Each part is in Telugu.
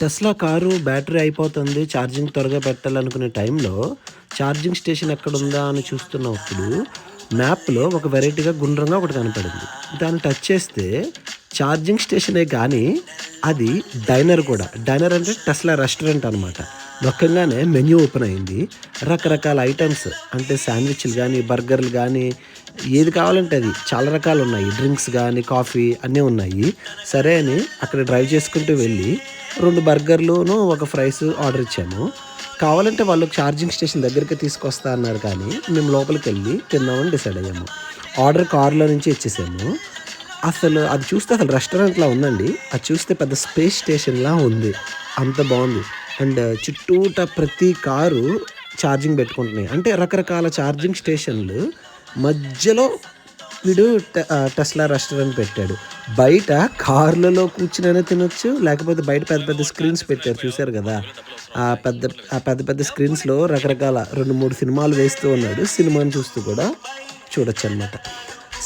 టెస్లా కారు బ్యాటరీ అయిపోతుంది ఛార్జింగ్ త్వరగా పెట్టాలనుకునే టైంలో ఛార్జింగ్ స్టేషన్ ఎక్కడుందా అని చూస్తున్నప్పుడు మ్యాప్లో ఒక వెరైటీగా గుండ్రంగా ఒకటి కనపడింది. దాన్ని టచ్ చేస్తే ఛార్జింగ్ స్టేషనే కానీ అది డైనర్ కూడా. డైనర్ అంటే టెస్లా రెస్టారెంట్ అనమాట నొక్కంగానే మెన్యూ ఓపెన్ అయింది. రకరకాల ఐటమ్స్ అంటే శాండ్విచ్లు కానీ బర్గర్లు కానీ ఏది కావాలంటే అది చాలా రకాలు ఉన్నాయి. డ్రింక్స్ కానీ కాఫీ అన్నీ ఉన్నాయి. సరే అని అక్కడ డ్రైవ్ చేసుకుంటూ వెళ్ళి రెండు బర్గర్లును ఒక ఫ్రైస్ ఆర్డర్ ఇచ్చాము. కావాలంటే వాళ్ళు ఛార్జింగ్ స్టేషన్ దగ్గరికి తీసుకొస్తా అన్నారు కానీ మేము లోపలికి వెళ్ళి తిన్నామని డిసైడ్ అయ్యాము. ఆర్డర్ కారులో నుంచి ఇచ్చేసాము. అసలు అది చూస్తే అసలు రెస్టారెంట్లా ఉందండి. అది చూస్తే పెద్ద స్పేస్ స్టేషన్లా ఉంది. అంత బాగుంది. అండ్ చుట్టూట ప్రతి కారు ఛార్జింగ్ పెట్టుకుంటున్నాయి. అంటే రకరకాల ఛార్జింగ్ స్టేషన్లు మధ్యలో వీడు టెస్లా రెస్టారెంట్ పెట్టాడు. బయట కార్లలో కూర్చునైనా తినొచ్చు లేకపోతే బయట పెద్ద పెద్ద స్క్రీన్స్ పెట్టారు చూశారు కదా. ఆ పెద్ద ఆ పెద్ద పెద్ద స్క్రీన్స్లో రకరకాల రెండు మూడు సినిమాలు వేస్తూ ఉన్నాడు. సినిమాని చూస్తూ కూడా చూడొచ్చు అనమాట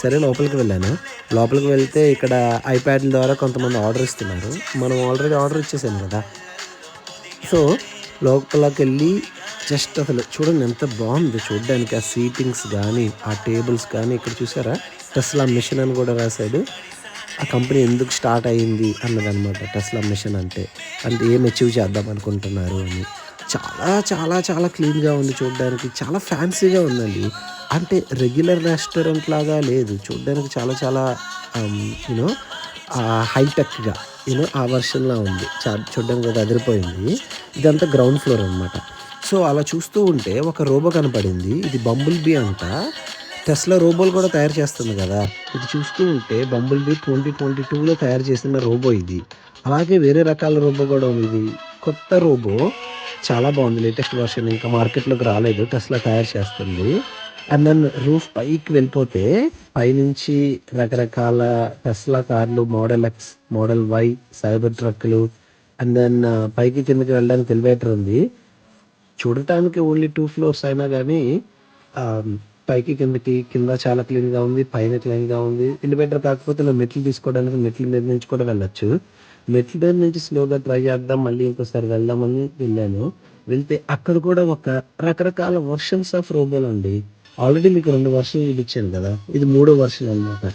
సరే లోపలికి వెళ్ళాను. లోపలికి వెళ్తే ఇక్కడ ఐప్యాడ్ల ద్వారా కొంతమంది ఆర్డర్ ఇస్తున్నారు. మనం ఆల్రెడీ ఆర్డర్ ఇచ్చేసాము కదా. సో లోపలికి వెళ్ళి జస్ట్ అసలు చూడండి ఎంత బాగుంది. చూడడానికి ఆ సీటింగ్స్ కానీ ఆ టేబుల్స్ కానీ ఇక్కడ చూసారా? టెస్లా మిషన్ అని కూడా రాశాడు. ఆ కంపెనీ ఎందుకు స్టార్ట్ అయ్యింది అన్నదనమాట టెస్లా మిషన్ అంటే. అంటే ఏం అచీవ్ చేద్దాం అనుకుంటున్నారు అని. చాలా చాలా చాలా క్లీన్గా ఉంది చూడడానికి. చాలా ఫ్యాన్సీగా ఉందండి. అంటే రెగ్యులర్ రెస్టారెంట్ లాగా లేదు. చూడడానికి చాలా చాలా యూనో హైటెక్గా యూనో ఆ వర్షన్లా ఉంది. చా చూడడానికి అది అదిరిపోయింది. ఇదంతా గ్రౌండ్ ఫ్లోర్ అనమాట సో అలా చూస్తూ ఉంటే ఒక రోబో కనపడింది. ఇది బంబుల్ బీ అంట. టెస్లా రోబోలు కూడా తయారు చేస్తుంది కదా. ఇది చూస్తూ ఉంటే బంబుల్ బీ ట్వంటీ ట్వంటీ టూలో తయారు చేసిన రోబో ఇది. అలాగే వేరే రకాల రోబో కూడా ఉంది. ఇది కొత్త రోబో. చాలా బాగుంది. లేటెస్ట్ వర్షన్ ఇంకా మార్కెట్లోకి రాలేదు. టెస్లా తయారు చేస్తుంది. అండ్ దెన్ రూఫ్ పైకి వెళ్ళిపోతే పైనుంచి రకరకాల టెస్లా కార్లు model X model Y cyber ట్రక్లు and then పైకి కిందకి వెళ్ళడానికి ఎలివేటర్ ఉంది. చూడటానికి ఓన్లీ టూ ఫ్లోర్స్ అయినా కానీ పైకి కిందకి కింద చాలా క్లీన్గా ఉంది పైన క్లీన్గా ఉంది. ఎలివేటర్ కాకపోతే ఇలా మెట్లు తీసుకోవడానికి మెట్ల మీద నుంచి కూడా వెళ్ళొచ్చు. మెట్ల మీద నుంచి స్లోగా ట్రై చేద్దాం మళ్ళీ ఇంకోసారి వెళ్దామని వెళ్ళాను. వెళ్తే అక్కడ కూడా ఒక రకరకాల వర్షన్స్ ఆఫ్ రోబోలు అండి. ఆల్రెడీ మీకు రెండు వర్షన్లు చూపించాను కదా ఇది మూడో వర్షన్ అనమాట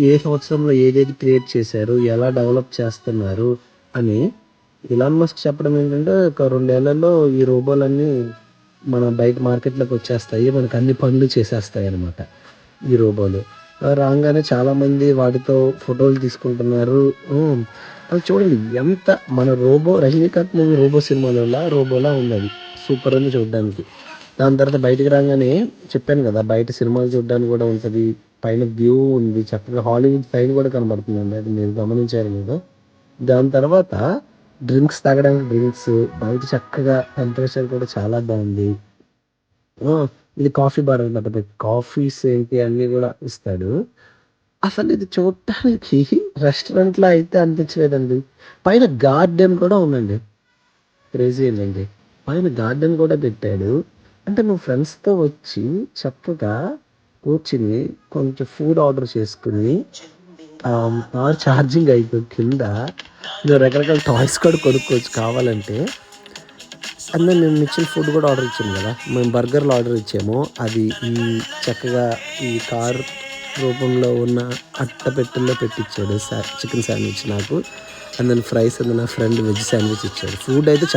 ఏ సంవత్సరంలో ఏదేది క్రియేట్ చేశారు ఎలా డెవలప్ చేస్తున్నారు అని ఇలాన్ మస్క్ చెప్పడం ఏంటంటే ఒక రెండేళ్ళలో ఈ రోబోలన్నీ మన బయట మార్కెట్లోకి వచ్చేస్తాయి మనకు అన్ని పనులు చేసేస్తాయి అనమాట ఈ రోబోలు. రాగానే చాలామంది వాటితో ఫోటోలు తీసుకుంటున్నారు. అది చూడండి ఎంత మన రోబో రజనీకాంత్ మూవీ రోబో సినిమాలలో రోబోలా ఉన్నది సూపర్ ఉంది చూడడానికి. దాని తర్వాత బయటికి రాగానే చెప్పాను కదా బయట సినిమాలు చూడడానికి కూడా ఉంటుంది పైన వ్యూ ఉంది చక్కగా హాలీవుడ్ సైడ్ కూడా కనబడుతుందండి అది మీరు గమనించారు మీరు దాని తర్వాత డ్రింక్స్ తాగడానికి డ్రింక్స్ బయట చక్కగా టెంపరేచర్ కూడా చాలా బాగుంది. ఇది కాఫీ బార్ అనమాట కాఫీస్ ఏంటి అన్ని కూడా ఇస్తాడు. అసలు ఇది చూడటానికి రెస్టారెంట్లో అయితే అనిపించలేదండి. పైన గార్డెన్ కూడా ఉందండి. క్రేజీ ఏంటండి? పైన గార్డెన్ కూడా పెట్టాడు. అంటే నువ్వు ఫ్రెండ్స్తో వచ్చి చక్కగా కూర్చుని కొంచెం ఫుడ్ ఆర్డర్ చేసుకుని పవర్ ఛార్జింగ్ అయిపోయి కింద రకరకాల టాయ్స్ కూడా కొనుక్కోవచ్చు కావాలంటే. అందులో మేము ఇచ్చిన ఫుడ్ కూడా ఆర్డర్ ఇచ్చాము కదా. మేము బర్గర్లు ఆర్డర్ ఇచ్చాము. అది ఈ చక్కగా ఈ కార్ రూపంలో ఉన్న అట్టపెట్టెల్లో పెట్టించాడు చికెన్ శాండ్విచ్ నాకు. అండ్ దెన్ ఫ్రైస్ అండ్ నా ఫ్రెండ్ వెజ్ శాండ్విచ్ ఇచ్చాడు. ఫుడ్ అయితే చాలా